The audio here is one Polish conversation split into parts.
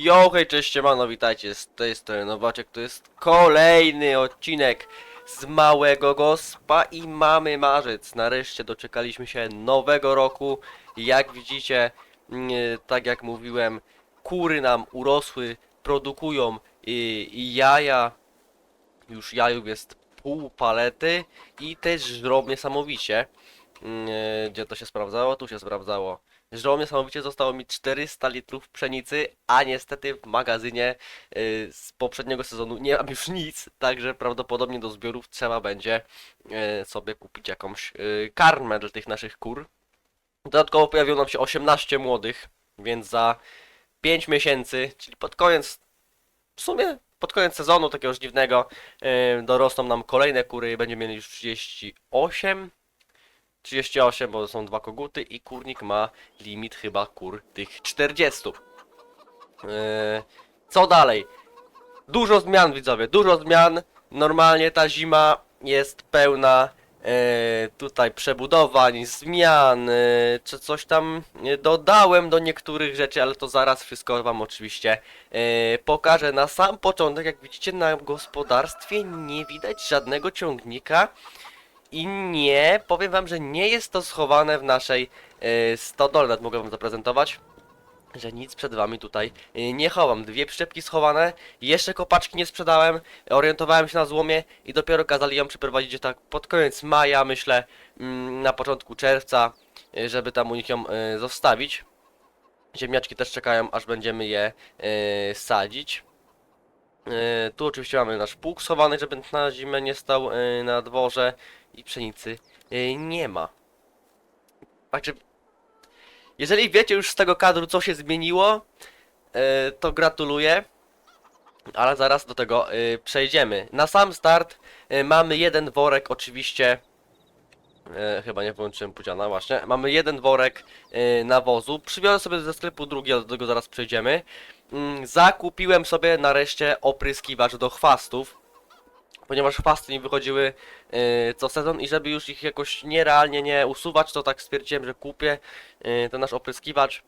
Yo, hej, cześć, siemano, witajcie z tej strony Nowaczek, to jest kolejny odcinek z Małego Gospa i mamy marzec. Nareszcie doczekaliśmy się nowego roku. Jak widzicie, mm, tak jak mówiłem, kury nam urosły, produkują i, i jaja. Już jajów jest pół palety i też żrą niesamowicie. Mm, Gdzie to się sprawdzało? Tu się sprawdzało. Żrą niesamowicie zostało mi 400 litrów pszenicy, a niestety w magazynie y, z poprzedniego sezonu nie mam już nic, także prawdopodobnie do zbiorów trzeba będzie y, sobie kupić jakąś y, karmę dla tych naszych kur. Dodatkowo pojawiło nam się 18 młodych, więc za 5 miesięcy, czyli pod koniec, w sumie pod koniec sezonu takiego żniwnego, y, dorosną nam kolejne kury, będziemy mieli już 38. 38, bo są dwa koguty i kurnik ma limit chyba kur tych 40. Yy, co dalej? Dużo zmian widzowie, dużo zmian. Normalnie ta zima jest pełna yy, tutaj przebudowań, zmian, yy, czy coś tam dodałem do niektórych rzeczy, ale to zaraz wszystko wam oczywiście pokażę. Na sam początek, jak widzicie na gospodarstwie nie widać żadnego ciągnika. I nie, powiem wam, że nie jest to schowane w naszej yy, stodole, nawet mogę wam zaprezentować, że nic przed wami tutaj yy, nie chowam. Dwie przyczepki schowane, jeszcze kopaczki nie sprzedałem, orientowałem się na złomie i dopiero kazali ją przeprowadzić tak pod koniec maja, myślę, mm, na początku czerwca, yy, żeby tam u nich ją zostawić. Ziemniaczki też czekają, aż będziemy je sadzić. Yy, tu oczywiście mamy nasz pług schowany, żeby na zimę nie stał yy, na dworze i pszenicy yy, nie ma. Także, jeżeli wiecie już z tego kadru, co się zmieniło, to gratuluję. Ale zaraz do tego przejdziemy. Na sam start mamy jeden worek, oczywiście. chyba nie połączyłem pudziana, właśnie. Mamy jeden worek nawozu. Przywiozę sobie ze sklepu drugi, ale do tego zaraz przejdziemy. Mm, zakupiłem sobie nareszcie opryskiwacz do chwastów ponieważ chwasty mi wychodziły yy, co sezon i żeby już ich jakoś nierealnie nie usuwać, to tak stwierdziłem, że kupię yy, ten nasz opryskiwacz.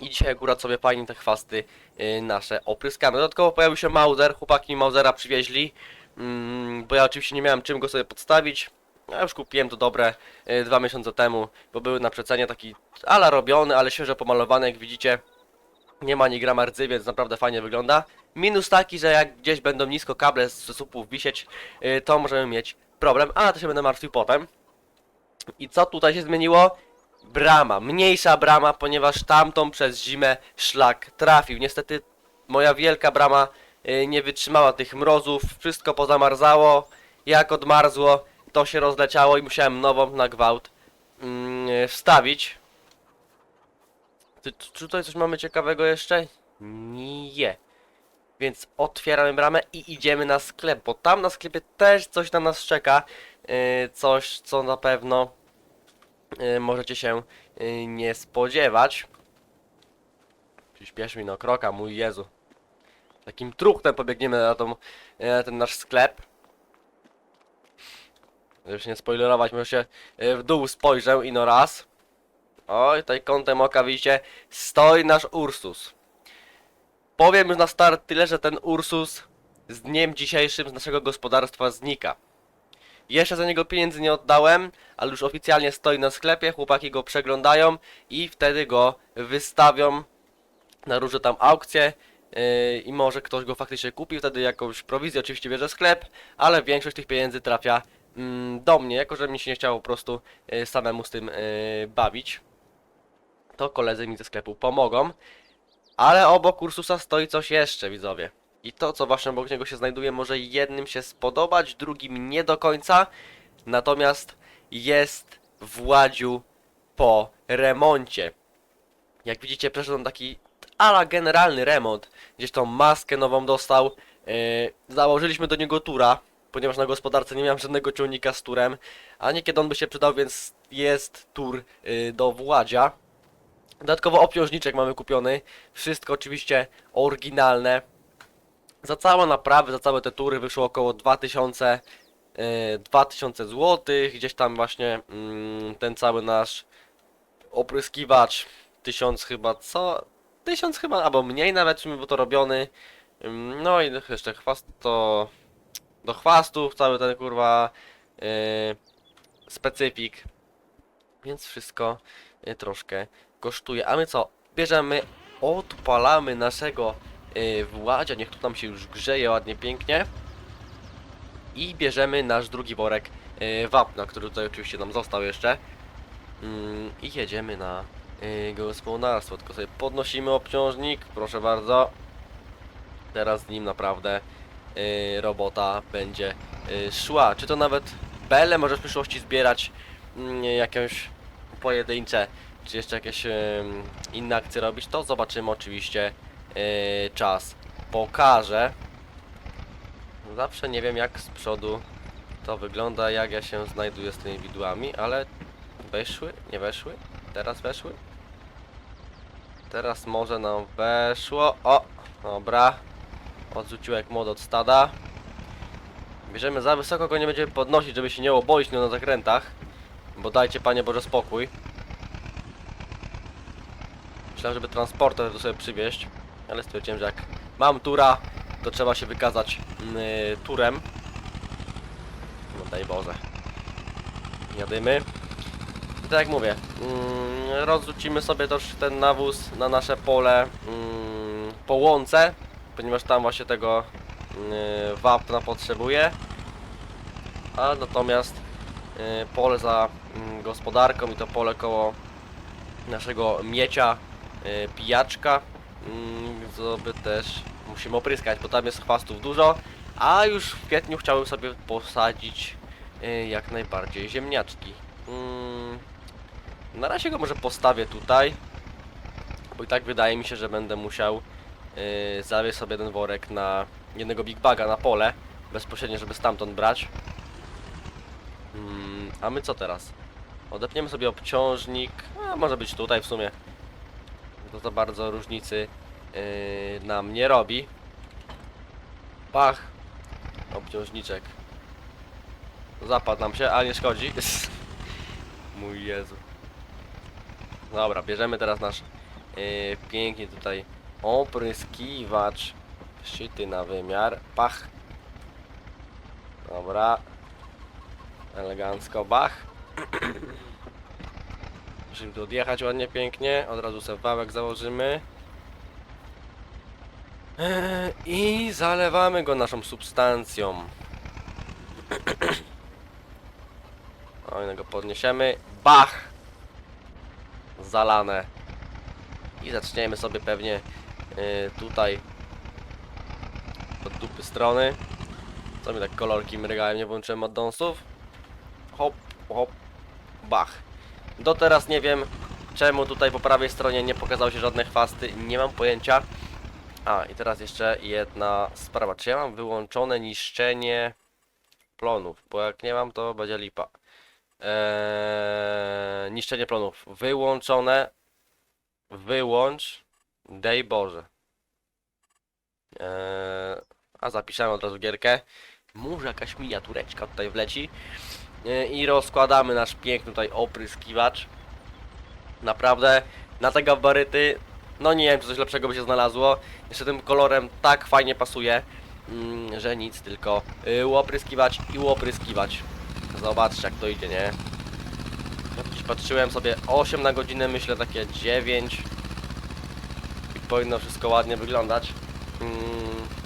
I dzisiaj akurat sobie fajnie te chwasty yy, nasze opryskamy. Dodatkowo pojawił się Mauser, chłopaki Mausera przywieźli, mm, bo ja oczywiście nie miałem czym go sobie podstawić. Ja już kupiłem to dobre yy, dwa miesiące temu, bo były na przecenie taki ala robiony, ale świeżo pomalowany, jak widzicie. Nie ma ani grama rdzy, więc naprawdę fajnie wygląda. Minus taki, że jak gdzieś będą nisko kable z słupów wisieć, yy, to możemy mieć problem, ale to się będę martwił potem. I co tutaj się zmieniło? Brama, mniejsza brama, ponieważ tamtą przez zimę szlak trafił. Niestety moja wielka brama yy, nie wytrzymała tych mrozów, wszystko pozamarzało. Jak odmarzło, to się rozleciało i musiałem nową na gwałt yy, wstawić. Ty, czy tutaj coś mamy ciekawego jeszcze? Nie. Więc otwieramy bramę i idziemy na sklep, bo tam na sklepie też coś na nas czeka. Yy, coś, co na pewno yy, możecie się yy, nie spodziewać. Przyspiesz mi no kroka, mój Jezu. Takim truchtem pobiegniemy na, tą, ten nasz sklep. Żeby się nie spoilerować, może się w dół spojrzę ino raz. Oj, tutaj kątem oka widzicie, stoi nasz Ursus. Powiem już na start tyle, że ten Ursus z dniem dzisiejszym z naszego gospodarstwa znika. Jeszcze za niego pieniędzy nie oddałem, ale już oficjalnie stoi na sklepie, chłopaki go przeglądają i wtedy go wystawią na różne tam aukcje yy, i może ktoś go faktycznie kupi, wtedy jakąś prowizję oczywiście bierze sklep, ale większość tych pieniędzy trafia mm, do mnie, jako że mi się nie chciało po prostu yy, samemu z tym yy, bawić to koledzy mi ze sklepu pomogą. Ale obok Ursusa stoi coś jeszcze, widzowie. I to, co właśnie obok niego się znajduje, może jednym się spodobać, drugim nie do końca. Natomiast jest Władziu po remoncie. Jak widzicie, przeszedł taki ala generalny remont. Gdzieś tą maskę nową dostał. Yy, założyliśmy do niego tura, ponieważ na gospodarce nie miałem żadnego ciągnika z turem. A niekiedy on by się przydał, więc jest tur yy, do Władzia. Dodatkowo obciążniczek mamy kupiony. Wszystko oczywiście oryginalne. Za całą naprawę, za całe te tury wyszło około 2000, e, 2000 zł. Gdzieś tam właśnie mm, ten cały nasz opryskiwacz 1000 chyba co? tysiąc chyba, albo mniej nawet, był to robiony. Ym, No i jeszcze chwast to... Do chwastów cały ten kurwa yy, specyfik. Więc wszystko yy, troszkę kosztuje. A my co? Bierzemy, odpalamy naszego yy, Władzia, niech tu nam się już grzeje ładnie, pięknie. I bierzemy nasz drugi worek yy, wapna, który tutaj oczywiście nam został jeszcze. Mm, I jedziemy na yy, gospodarstwo. Tylko sobie podnosimy obciążnik, proszę bardzo. Teraz z nim naprawdę yy, robota będzie yy, szła. Czy to nawet bele może w przyszłości zbierać mm, jakieś pojedyncze, czy jeszcze jakieś yy, inne akcje robić, to zobaczymy oczywiście. Yy, czas pokaże. Zawsze nie wiem jak z przodu to wygląda, jak ja się znajduję z tymi widłami, ale weszły, nie weszły, teraz weszły. Teraz może nam weszło. O, dobra. Odrzucił jak młot od stada. Bierzemy za wysoko, go nie będziemy podnosić, żeby się nie obolić na zakrętach. Bo dajcie Panie Boże spokój. Myślałem, żeby transporter tu sobie przywieźć, ale stwierdziłem, że jak mam tura, to trzeba się wykazać yy, turem. No daj Boże. Jadymy. I tak jak mówię, mm, rozrzucimy sobie też ten nawóz na nasze pole mm, po łące, ponieważ tam właśnie tego yy, wapna potrzebuje. A natomiast yy, pole za mm, gospodarką i to pole koło naszego miecia, yy, pijaczka, mm, sobie też musimy opryskać, bo tam jest chwastów dużo. A już w kwietniu chciałem sobie posadzić yy, jak najbardziej ziemniaczki. Mm, na razie go może postawię tutaj, bo i tak wydaje mi się, że będę musiał yy, zawieźć sobie jeden worek na jednego Big Baga na pole, bezpośrednio, żeby stamtąd brać. Mm, a my co teraz? Odepniemy sobie obciążnik, a może być tutaj w sumie. To za bardzo różnicy yy, nam nie robi. Pach, obciążniczek. Zapadł nam się, ale nie szkodzi. Mój Jezu. Dobra, bierzemy teraz nasz yy, pięknie tutaj opryskiwacz. Szczyty na wymiar. Pach. Dobra. Elegancko, bach. Musimy tu odjechać ładnie, pięknie. Od razu sobie wałek założymy. Eee, I zalewamy go naszą substancją. O, go podniesiemy. Bach! Zalane. I zaczniemy sobie pewnie yy, tutaj od dupy strony. Co mi tak kolorki mrygają, nie włączyłem addonsów. Hop, hop, bach. Do teraz nie wiem czemu tutaj po prawej stronie nie pokazały się żadne chwasty, nie mam pojęcia. A, i teraz jeszcze jedna sprawa. Czy ja mam wyłączone niszczenie plonów? Bo jak nie mam, to będzie lipa. Eee, niszczenie plonów. Wyłączone. Wyłącz. Dej Boże. Eee, a zapiszemy od razu gierkę. Może jakaś miniatureczka tutaj wleci. Eee, I rozkładamy nasz piękny tutaj opryskiwacz. Naprawdę na te gabaryty, no nie wiem czy coś lepszego by się znalazło. Jeszcze tym kolorem tak fajnie pasuje, mm, że nic, tylko y, łopryskiwać i łopryskiwać. Zobaczcie jak to idzie, nie? Patrzyłem sobie 8 na godzinę, myślę takie 9 i powinno wszystko ładnie wyglądać. Mm.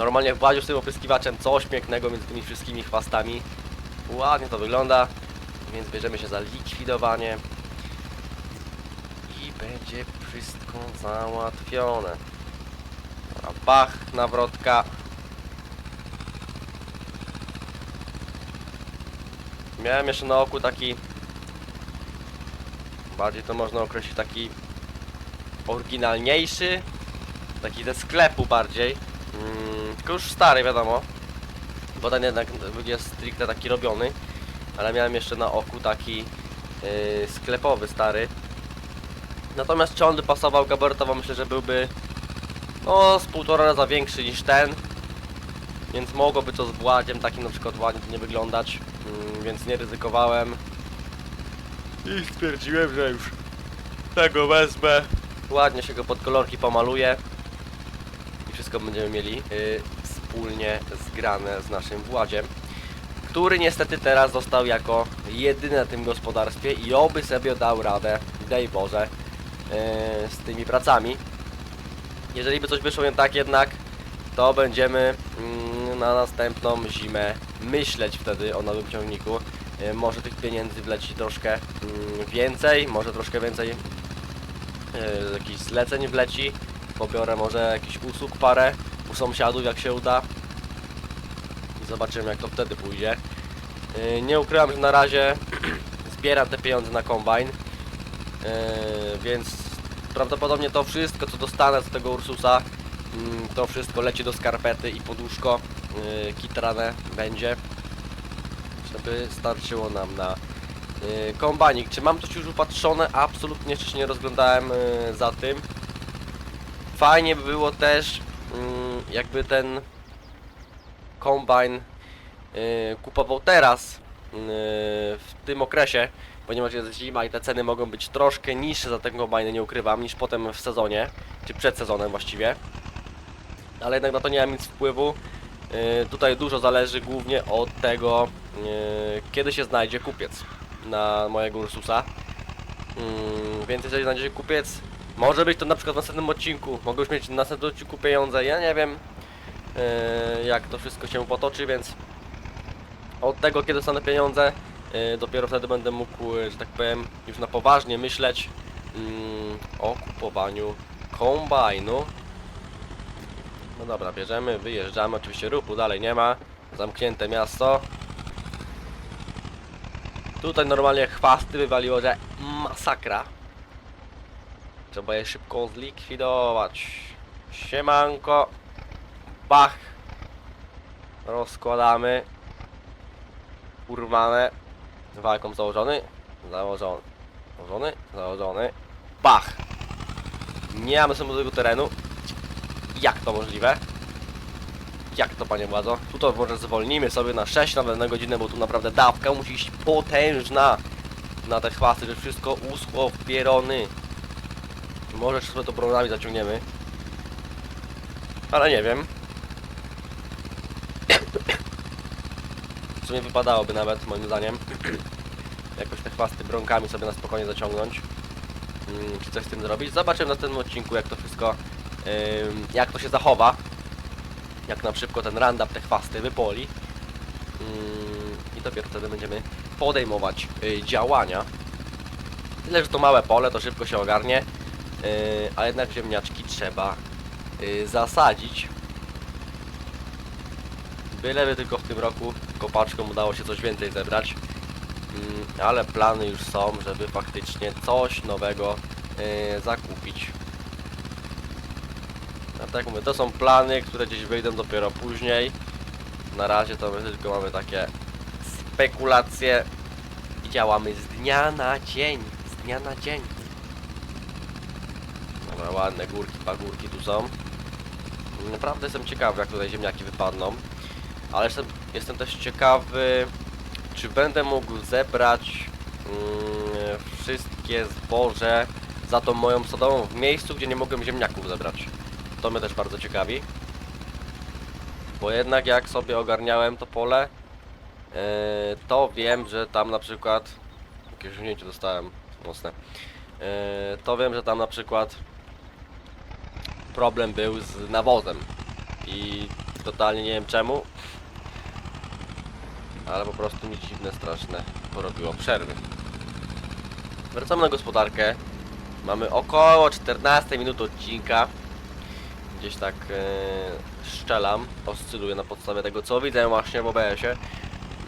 Normalnie w Władziu z tym opryskiwaczem coś pięknego między tymi wszystkimi chwastami. Ładnie to wygląda, więc bierzemy się za likwidowanie i będzie wszystko załatwione. Dobra, bach, nawrotka. Miałem jeszcze na oku taki bardziej to można określić taki oryginalniejszy taki ze sklepu bardziej mm, tylko już stary wiadomo. Bo ten jednak jest stricte taki robiony. Ale miałem jeszcze na oku taki yy, sklepowy stary. Natomiast czy on by pasował gabarytowo? Myślę, że byłby no z półtora raza większy niż ten. Więc mogłoby to z Władziem takim na przykład ładnie nie wyglądać. Mm, więc nie ryzykowałem. I stwierdziłem, że już tego wezmę. Ładnie się go pod kolorki pomaluje. i wszystko będziemy mieli y, wspólnie zgrane z naszym Władziem, który niestety teraz został jako jedyny na tym gospodarstwie i oby sobie dał radę, daj Boże, y, z tymi pracami. Jeżeli by coś wyszło nie tak jednak, to będziemy mm, na następną zimę myśleć wtedy o nowym ciągniku. Y, Może tych pieniędzy wleci troszkę mm, więcej, może troszkę więcej y, jakichś zleceń wleci. Pobiorę może jakiś usług parę u sąsiadów jak się uda. I zobaczymy jak to wtedy pójdzie. Y, Nie ukrywam, że na razie zbieram te pieniądze na kombajn. y, Więc prawdopodobnie to wszystko co dostanę z tego Ursusa mm, to wszystko leci do skarpety i poduszko yy, kitrane będzie żeby starczyło nam na kombanik. Czy mam coś już upatrzone? Absolutnie jeszcze się nie rozglądałem za tym. Fajnie by było też mm, jakby ten kombajn yy, kupował teraz yy, w tym okresie, ponieważ jest zima i te ceny mogą być troszkę niższe za ten kombajn, nie ukrywam, niż potem w sezonie, czy przed sezonem właściwie. Ale jednak na to nie mam nic wpływu. Yy, tutaj dużo zależy głównie od tego, kiedy się znajdzie kupiec na mojego Ursusa. Yy, więc jeżeli znajdzie się kupiec, może być to na przykład w następnym odcinku. Mogę już mieć w następnym odcinku pieniądze. Ja nie wiem, yy, jak to wszystko się potoczy, więc od tego, kiedy dostanę pieniądze, yy, dopiero wtedy będę mógł, yy, że tak powiem, już na poważnie myśleć yy, o kupowaniu kombajnu. No dobra, bierzemy, wyjeżdżamy, oczywiście ruchu dalej nie ma. Zamknięte miasto. Tutaj normalnie chwasty wywaliło, że masakra. Trzeba je szybko zlikwidować. Siemanko. Bach. Rozkładamy. Urwane. Walką założony. Założony. Założony. Założony. Bach. Nie mamy tego terenu. Jak to możliwe? Jak to panie władzo? Tutaj może zwolnimy sobie na 6 nawet na godzinę, bo tu naprawdę dawka musi iść potężna na te chwasty, że wszystko uschło w pierony. Może sobie to bronami zaciągniemy. Ale nie wiem. W sumie wypadałoby nawet, moim zdaniem. Jakoś te chwasty bronkami sobie na spokojnie zaciągnąć. Mm, czy coś z tym zrobić. Zobaczymy na tym odcinku, jak to wszystko jak to się zachowa. Jak na szybko ten randap te chwasty wypoli. Ym, I dopiero wtedy będziemy podejmować y, działania. Tyle, że to małe pole, to szybko się ogarnie. Y, a jednak ziemniaczki trzeba y, zasadzić. Byleby tylko w tym roku kopaczką udało się coś więcej zebrać. Ym, ale plany już są, żeby faktycznie coś nowego y, zakupić. A tak mówię, to są plany, które gdzieś wyjdą dopiero później. Na razie to my tylko mamy takie spekulacje i działamy z dnia na dzień. Z dnia na dzień. Dobra, ładne górki, pagórki tu są. Naprawdę jestem ciekawy, jak tutaj ziemniaki wypadną. Ale jestem, jestem też ciekawy, czy będę mógł zebrać mm, wszystkie zboże za tą moją sadową w miejscu, gdzie nie mogłem ziemniaków zebrać. To mnie też bardzo ciekawi. Bo jednak jak sobie ogarniałem to pole, yy, to wiem, że tam na przykład... Jakieś osiągnięcie dostałem mocne. Yy, to wiem, że tam na przykład problem był z nawozem. I totalnie nie wiem czemu. Ale po prostu mi dziwne, straszne porobiło przerwy. Wracamy na gospodarkę. Mamy około 14 minut odcinka gdzieś tak e, szczelam, oscyluję na podstawie tego co widzę właśnie w OBS-ie.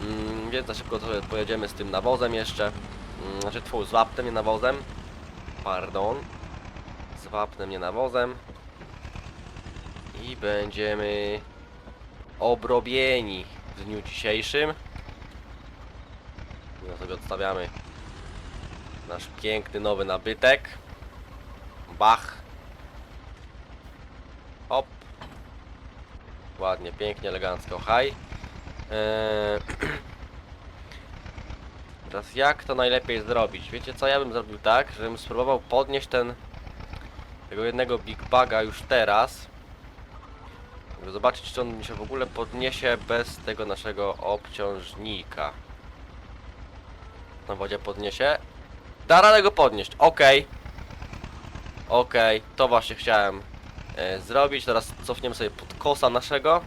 Mm, więc na szybko sobie pojedziemy z tym nawozem jeszcze. Mm, znaczy tfu, z wapnem, nawozem. Pardon. Z wapnem, nie nawozem. I będziemy obrobieni w dniu dzisiejszym. No sobie odstawiamy nasz piękny nowy nabytek. Bach. Hop. Ładnie, pięknie, elegancko. Haj. Eee... Teraz jak to najlepiej zrobić? Wiecie co, ja bym zrobił tak, żebym spróbował podnieść ten tego jednego Big Baga już teraz. Żeby zobaczyć, czy on mi się w ogóle podniesie bez tego naszego obciążnika. Na wodzie podniesie. Da radę go podnieść. Okej. Okej, to właśnie chciałem e, zrobić. Teraz cofniemy sobie pod kosa naszego.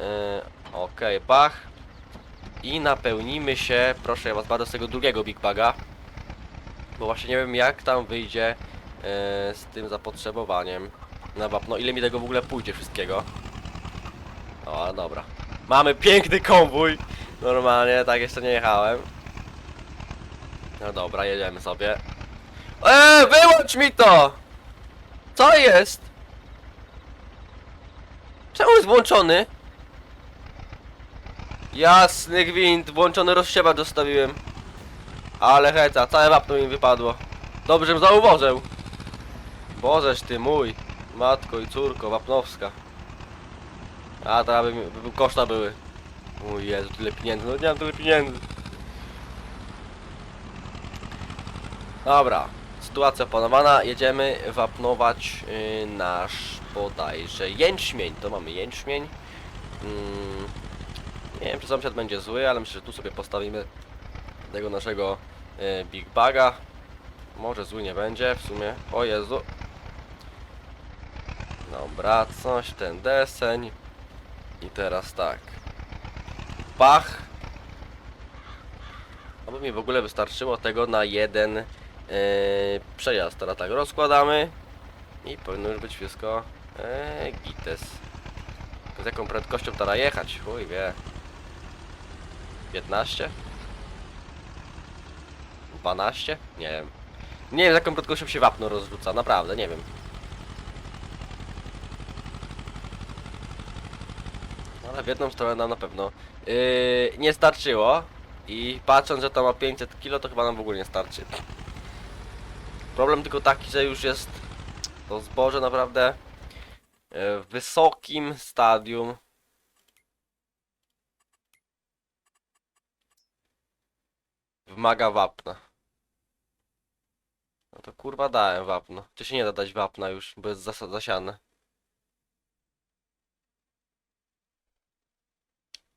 E, Okej, bach. I napełnimy się, proszę ja was bardzo, z tego drugiego Big Baga. Bo właśnie nie wiem jak tam wyjdzie e, z tym zapotrzebowaniem na wapno. Ile mi tego w ogóle pójdzie wszystkiego. O, dobra. Mamy piękny konwój. Normalnie, tak jeszcze nie jechałem. No dobra, jedziemy sobie. Eee, wyłącz mi to! Co jest? Czemu jest włączony? Jasny gwint, włączony rozsiewa dostawiłem. Ale heca, całe wapno mi wypadło. Dobrze, zauważył. Bożeż ty mój. Matko i córko, wapnowska. A, to by, by, by koszta były. Mój Jezu, tyle pieniędzy, no nie mam tyle pieniędzy. Dobra, sytuacja opanowana, jedziemy wapnować yy, nasz bodajże jęczmień, to mamy jęczmień. Mm, nie wiem czy sąsiad będzie zły, ale myślę, że tu sobie postawimy tego naszego yy, Big Baga. Może zły nie będzie w sumie, o Jezu. Dobra, coś ten deseń. I teraz tak. Bach. Aby mi w ogóle wystarczyło tego na jeden yy, przejazd. Teraz tak rozkładamy. I powinno już być wszystko yy, gites. Z jaką prędkością teraz jechać? Chuj wie. 15? 12? Nie wiem. Nie wiem z jaką prędkością się wapno rozrzuca, naprawdę, nie wiem. W jedną stronę nam na pewno yy, nie starczyło. I patrząc, że to ma 500 kg, to chyba nam w ogóle nie starczy. Problem tylko taki, że już jest to zboże naprawdę yy, w wysokim stadium. Wymaga wapna. No to kurwa dałem wapno. Czy się nie da dać wapna już, bo jest zas zasiane.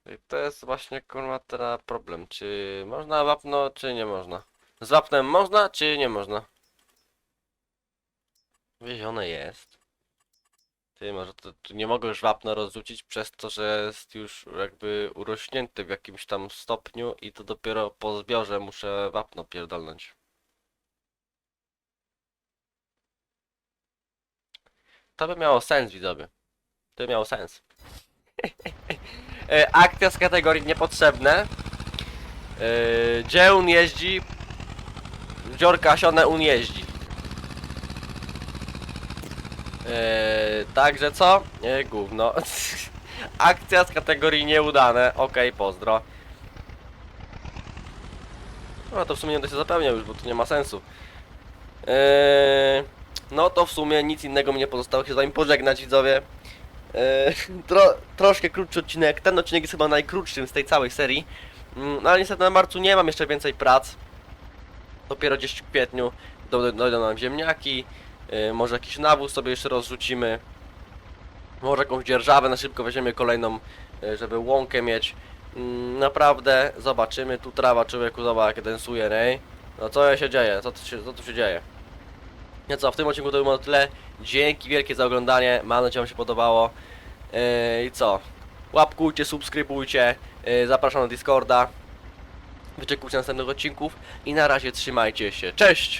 I to jest właśnie kurwa teraz problem. Czy można wapno, czy nie można? Z wapnem można, czy nie można? Wiezione jest. Ty, może to, tu nie mogę już wapna rozrzucić przez to, że jest już jakby urośnięty w jakimś tam stopniu i to dopiero po zbiorze muszę wapno pierdolnąć. To by miało sens, widzowie. To by miało sens. E, Akcja z kategorii niepotrzebne. E, Gdzie on jeździ? Dziorka sione on jeździ. E, Także co? E, Gówno. Akcja z kategorii nieudane. Okej, pozdro. No to w sumie nie będę się zapełniał już, bo to nie ma sensu. Eee, no to w sumie nic innego mi nie pozostało się z wami pożegnać widzowie. Eee, tro, troszkę krótszy odcinek. Ten odcinek jest chyba najkrótszym z tej całej serii. Mm, No ale niestety na marcu nie mam jeszcze więcej prac. Dopiero gdzieś w kwietniu do- dojdą nam ziemniaki. Eee, może jakiś nawóz sobie jeszcze rozrzucimy. Może jakąś dzierżawę na szybko weźmiemy kolejną, e, żeby łąkę mieć. Mm, Naprawdę, zobaczymy. Tu trawa człowieku, zobacz jak densuje, nie? No co się dzieje? Co tu się, co tu się dzieje? Nie co, w tym odcinku to było tyle. Dzięki wielkie za oglądanie. Mam nadzieję, że Wam się podobało. Yy, I co? Łapkujcie, subskrybujcie. Yy, zapraszam na Discorda. Wyczekujcie następnych odcinków. I na razie trzymajcie się. Cześć!